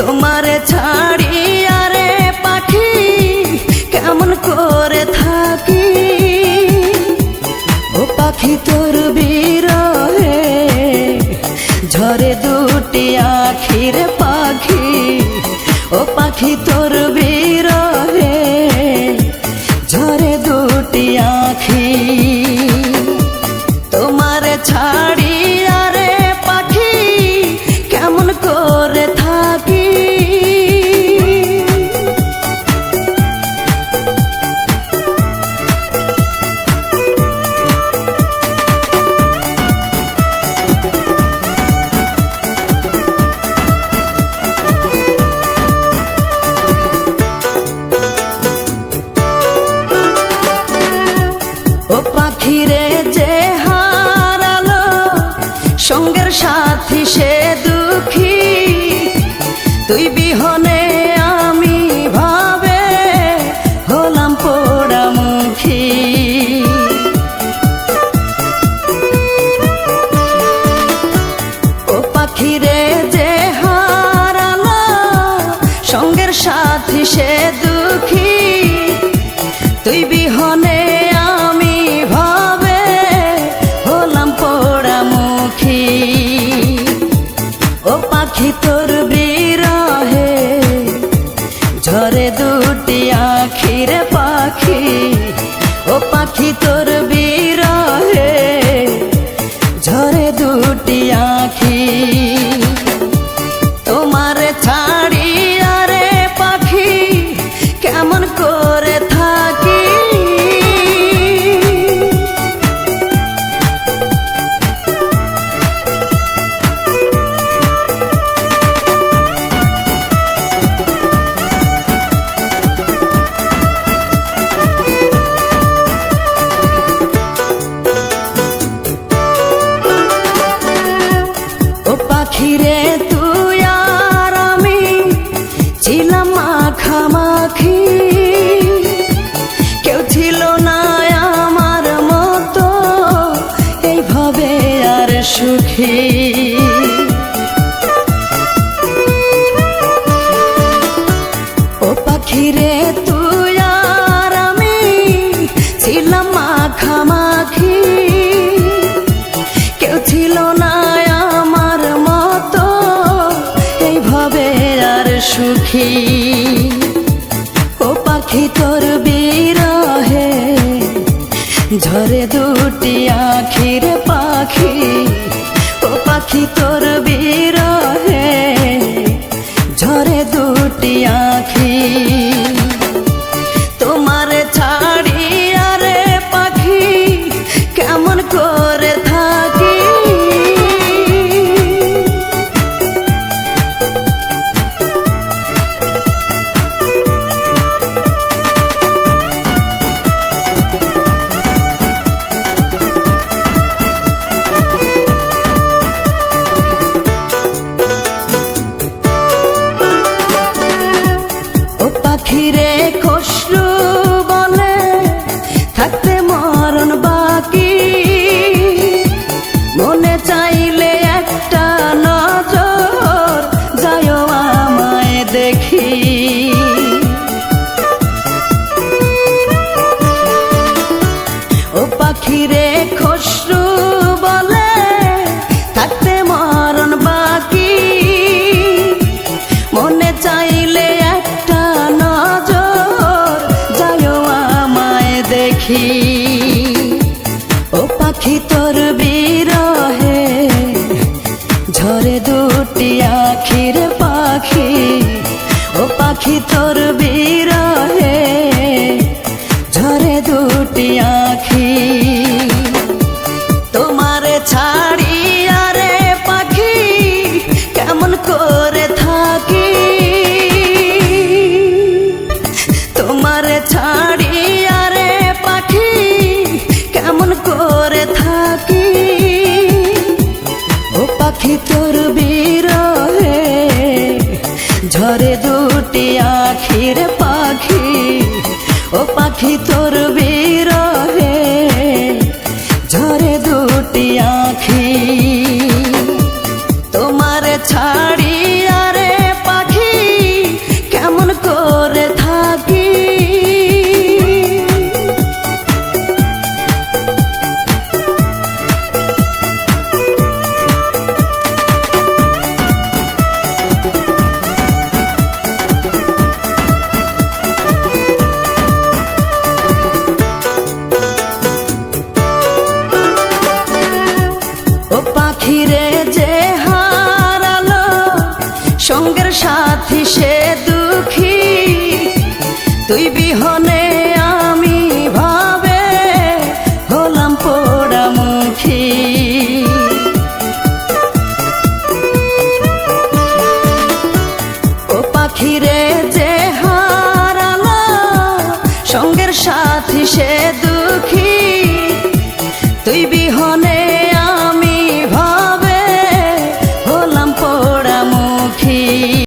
তোমারে ছাড়ি আরে পাখি, কেমন করে থাকি? ও পাখি তোর বিরহে, ঝরে দুটি আখির পাখি, ও পাখি সঙ্গের সাথী সে দুঃখী। পাখি তোর বিরহে ঝরে দুটি আখি। সুখী ও পাখিরে তুই আর আমি ছিলাম মাখামাখি। কেউ ছিল না আমার মতো, এইভাবে আর সুখী। ও পাখি তোর বিরহে, ঝরে দুটি আখির পাখি। পাখি তোর বিরহে ঝরে দুটি আখি। ও পাখি ও তোর বিরহে ঝরে দুটি আখির পাখি ও পাখি তোর বিরহে ঝরে দুটি আখি যে হারালো সঙ্গের সাথী সে দুঃখী। তুই বিহনে আমি ভাবে হলাম পোড়ামুখী। ও পাখিরে যে হারালো সঙ্গের সাথী সে দুঃখী।